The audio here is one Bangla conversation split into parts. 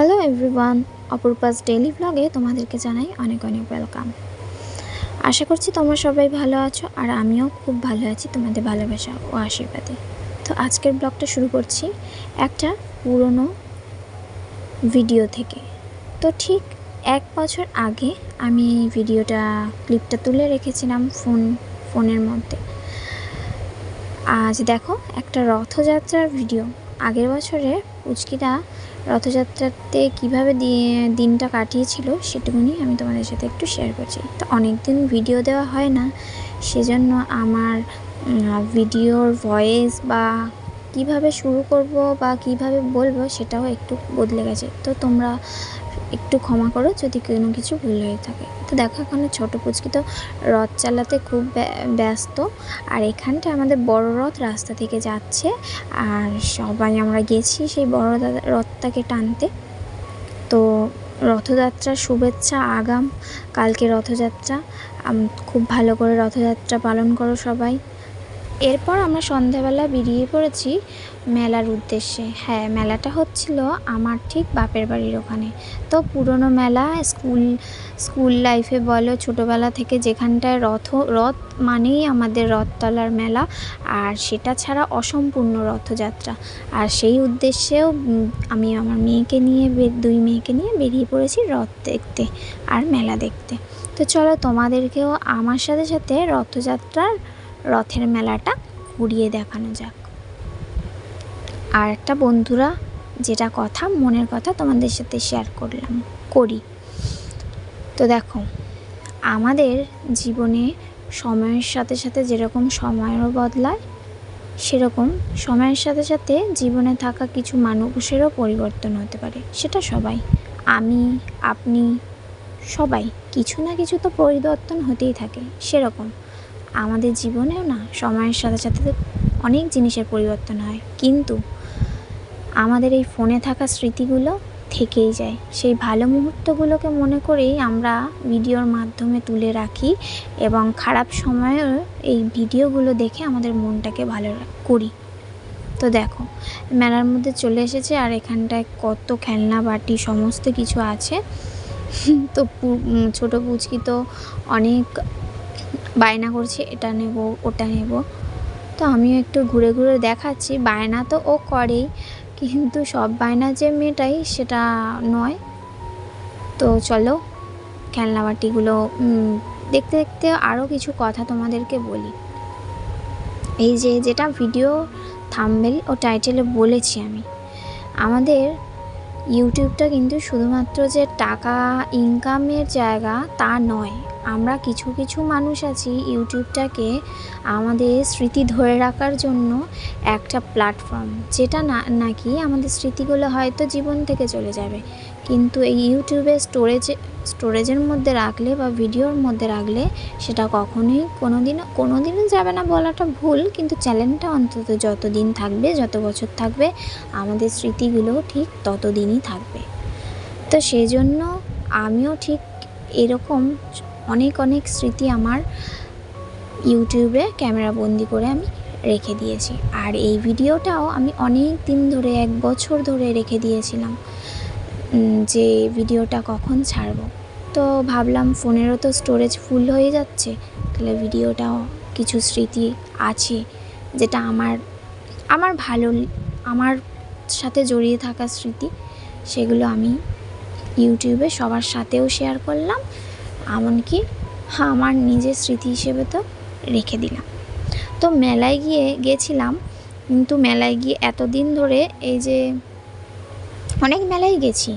হ্যালো এভরিওয়ান অপরূপাস ডেইলি ব্লগে তোমাদেরকে জানাই অনেক অনেক ওয়েলকাম আশা করছি তোমরা সবাই ভালো আছো আর আমিও খুব ভালো আছি তোমাদের ভালোবাসা ও আশীর্বাদে। তো আজকের ব্লগটা শুরু করছি একটা পুরনো ভিডিও থেকে। তো ঠিক এক বছর আগে আমি ভিডিওটা ক্লিপটা তুলে রেখেছিলাম ফোন ফোনের মধ্যে। আজ দেখো একটা রথযাত্রার ভিডিও আগের বছরে পুচকিটা রথযাত্রাতে কীভাবে দিনটা কাটিয়েছিল সেটুকুনি আমি তোমাদের সাথে একটু শেয়ার করছি। তো অনেক দিন ভিডিও দেওয়া হয় না, সেজন্য আমার ভিডিওর ভয়েস বা কীভাবে শুরু করব বা কীভাবে বলব সেটাও একটু বদলে গেছে। তো তোমরা একটু ক্ষমা করো যদি কোনো কিছু ভুল হয়ে থাকে। তো দেখো, এখানে ছোটো পুচকি তো রথ চালাতে খুব ব্য- ব্যস্ত। আর এখানটা আমাদের বড় রথ রাস্তা থেকে যাচ্ছে। আর সবাই আমরা গেছি সেই বড় রথটাকে টানতে। তো রথযাত্রার শুভেচ্ছা, আগাম, কালকে রথযাত্রা। খুব ভালো করে রথযাত্রা পালন করো সবাই। এরপর আমরা সন্ধ্যাবেলা বেরিয়ে পড়েছি মেলার উদ্দেশ্যে। হ্যাঁ মেলাটা হচ্ছিল আমার ঠিক বাপের বাড়ির ওখানে। তো পুরনো মেলা, স্কুল স্কুল লাইফে বলো, ছোটোবেলা থেকে যেখানটায় রথ রথ মানেই আমাদের রথতলার মেলা, আর সেটা ছাড়া অসম্পূর্ণ রথযাত্রা। আর সেই উদ্দেশ্যেও আমি আমার মেয়েকে নিয়ে দুই মেয়েকে নিয়ে বেরিয়ে পড়েছি রথ দেখতে আর মেলা দেখতে। তো চলো তোমাদেরকেও আমার সাথে সাথে রথযাত্রার রথের মেলাটা ঘুরিয়ে দেখানো যাক। আর একটা বন্ধুরা যেটা কথা, মনের কথা তোমাদের সাথে শেয়ার করলাম, করি। তো দেখো, আমাদের জীবনে সময়ের সাথে সাথে যেরকম সময়ও বদলায়, সেরকম সময়ের সাথে সাথে জীবনে থাকা কিছু মানুষেরও পরিবর্তন হতে পারে। সেটা সবাই। আমি, আপনি, সবাই, কিছু না কিছু তো পরিবর্তন হতেই থাকে, সেরকম। আমাদের জীবনেও না, সময়ের সাথে সাথে অনেক জিনিসের পরিবর্তন হয়। কিন্তু আমাদের এই ফোনে থাকা স্মৃতিগুলো থেকেই যায়। সেই ভালো মুহূর্তগুলোকে মনে করেই আমরা ভিডিওর মাধ্যমে তুলে রাখি এবং খারাপ সময়েও এই ভিডিওগুলো দেখে আমাদের মনটাকে ভালো করি। তো দেখো, মেলার মধ্যে চলে এসেছে আর এখানটায় কত খেলনা, বাটি, সমস্ত কিছু আছে। তো ছোটো পুচকি তো অনেক বায়না করছে, এটা নেব, ওটা নেব। তো আমিও একটু ঘুরে ঘুরে দেখাচ্ছি, বায়না তো ও করেই, কিন্তু সব বায়না যে মেয়েটাই সেটা নয়। তো চলো, খেলনাবাটিগুলো দেখতে দেখতে আরও কিছু কথা তোমাদেরকে বলি। এই যে যেটা ভিডিও থাম্বেল ও টাইটেলে বলেছি আমি, আমাদের ইউটিউবটা কিন্তু শুধুমাত্র যে টাকা ইনকামের জায়গা তা নয়। আমরা কিছু কিছু মানুষ আছি ইউটিউবটাকে আমাদের স্মৃতি ধরে রাখার জন্য একটা প্ল্যাটফর্ম যেটা না, নাকি আমাদের স্মৃতিগুলো হয়তো জীবন থেকে চলে যাবে। কিন্তু এই ইউটিউবে স্টোরেজে, স্টোরেজের মধ্যে রাখলে বা ভিডিওর মধ্যে রাখলে সেটা কখনোই কোনো দিনও কোনো দিনও যাবে না বলাটা ভুল। কিন্তু চ্যানেলটা অন্তত যত দিন থাকবে, যত বছর থাকবে, আমাদের স্মৃতিগুলোও ঠিক ততদিনই থাকবে। তো সেই জন্য আমিও ঠিক এরকম অনেক অনেক স্মৃতি আমার ইউটিউবে ক্যামেরা বন্দি করে আমি রেখে দিয়েছি। আর এই ভিডিওটাও আমি অনেক দিন ধরে, এক বছর ধরে রেখে দিয়েছিলাম। যে ভিডিওটা কখন ছাড়বো। তো ভাবলাম ফোনেরও তো স্টোরেজ ফুল হয়ে যাচ্ছে, তাহলে ভিডিওটাও কিছু স্মৃতি আছে যেটা আমার আমার ভালো, আমার সাথে জড়িয়ে থাকা স্মৃতি, সেগুলো আমি ইউটিউবে সবার সাথেও শেয়ার করলাম, এমনকি হ্যাঁ আমার নিজের স্মৃতি হিসেবে তো রেখে দিলাম। তো মেলায় গিয়ে গেছিলাম, কিন্তু মেলায় গিয়ে এতদিন ধরে এই যে অনেক মেলায় গেছি।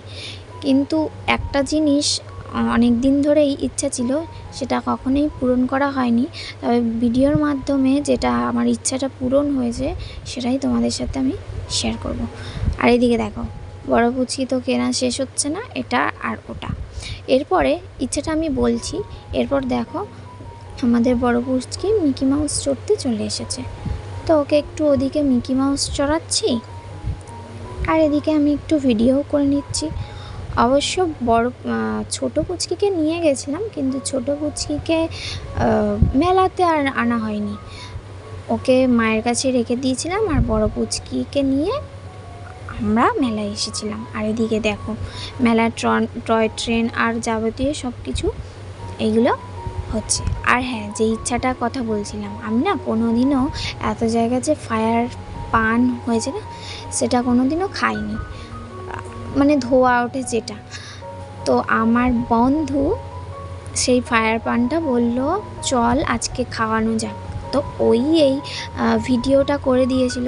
কিন্তু একটা জিনিস অনেক দিন ধরেই ইচ্ছা ছিল, সেটা কখনোই পূরণ করা হয়নি। তবে ভিডিওর মাধ্যমে যেটা আমার ইচ্ছাটা পূরণ হয়েছে, সেটাই তোমাদের সাথে আমি শেয়ার করব। আর এদিকে দেখো, বড় পুচকি তো কেনা শেষ হচ্ছে না, এটা আর ওটা। এরপরে ইচ্ছাটা আমি বলছি, এরপর দেখো, আমাদের বড় পুচকি মিকি মাউস চড়তে চলে এসেছে। তো ওকে একটু ওদিকে মিকি মাউস চড়াচ্ছি? আর এদিকে আমি একটু ভিডিও করে নিচ্ছি। অবশ্য বড় ছোট পুচকিকে নিয়ে গেছিলাম কিন্তু ছোট পুচকিকে আহ, মেলাতে আর আনা হয়নি। ওকে মায়ের কাছে রেখে দিয়েছিলাম আর বড় পুচকিকে নিয়ে আমরা মেলায় এসেছিলাম। আর এদিকে দেখো মেলার টয় ট্রেন আর যাবতীয় সব কিছু এইগুলো হচ্ছে। আর হ্যাঁ যে ইচ্ছাটার কথা বলছিলাম আমি না কোনো দিনও এত জায়গা যে ফায়ার পান হয়েছে না, সেটা কোনো দিনও খাইনি। মানে ধোয়া ওঠে যেটা। তো আমার বন্ধু সেই ফায়ার পানটা বলল, চল আজকে খাওয়ানো যাক। তো ওই এই ভিডিওটা করে দিয়েছিল।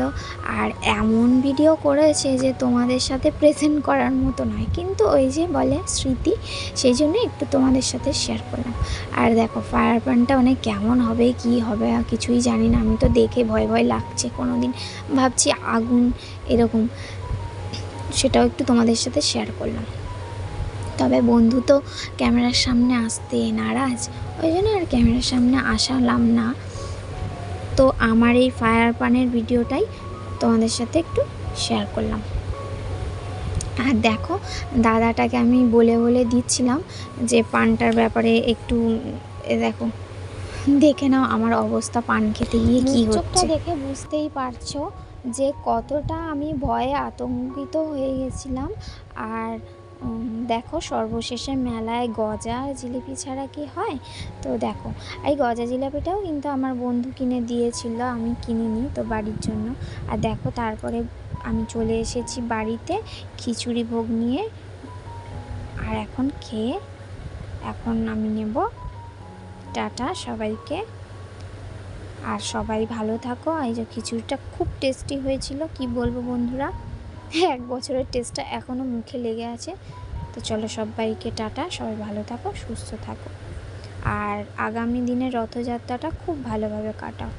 আর এমন ভিডিও করেছে যে তোমাদের সাথে প্রেজেন্ট করার মতো নয়। কিন্তু ওই যে বলে স্মৃতি, সেই জন্য একটু তোমাদের সাথে শেয়ার করলাম। আর দেখো ফায়ার পানটা মানে কেমন হবে, কি হবে কিছুই জানি না। আমি তো দেখে ভয় ভয় লাগছে কোনো দিন ভাবছি আগুন এরকম। সেটাও একটু তোমাদের সাথে শেয়ার করলাম। তবে বন্ধু তো ক্যামেরার সামনে আসতে নারাজ। ওই জন্য আর ক্যামেরার সামনে আসালাম না। তো আমার এই ফায়ার পানের ভিডিওটাই তোমাদের সাথে একটু শেয়ার করলাম। আর দেখো দাদাটাকে আমি বলে বলে দিচ্ছিলাম যে পানটার ব্যাপারে একটু দেখো দেখে নাও আমার অবস্থা পান খেতে গিয়ে কি হচ্ছে। দেখে বুঝতেই পারছ যে কতটা আমি ভয়ে আতঙ্কিত হয়ে গেছিলাম। আর দেখো সর্বশেষে মেলায় গজা জিলিপি ছাড়া কি হয়? তো দেখো, এই গজা জিলাপিটাও কিন্তু আমার বন্ধু কিনে দিয়েছিল, আমি কিনিনি তো বাড়ির জন্য। আর দেখো তারপরে আমি চলে এসেছি বাড়িতে খিচুড়ি ভোগ নিয়ে। আর এখন খেয়ে এখন আমি নেব। টাটা সবাইকে। আর সবাই ভালো থাকো। এই যে খিচুড়িটা খুব টেস্টি হয়েছিল, কি বলব বন্ধুরা? এক বছরের টেস্টটা এখনও মুখে লেগে আছে। তো চলো সবাইকে টাটা, সবাই ভালো থাকো, সুস্থ থাকো। আর আগামী দিনের রথযাত্রাটা খুব ভালোভাবে কাটাও।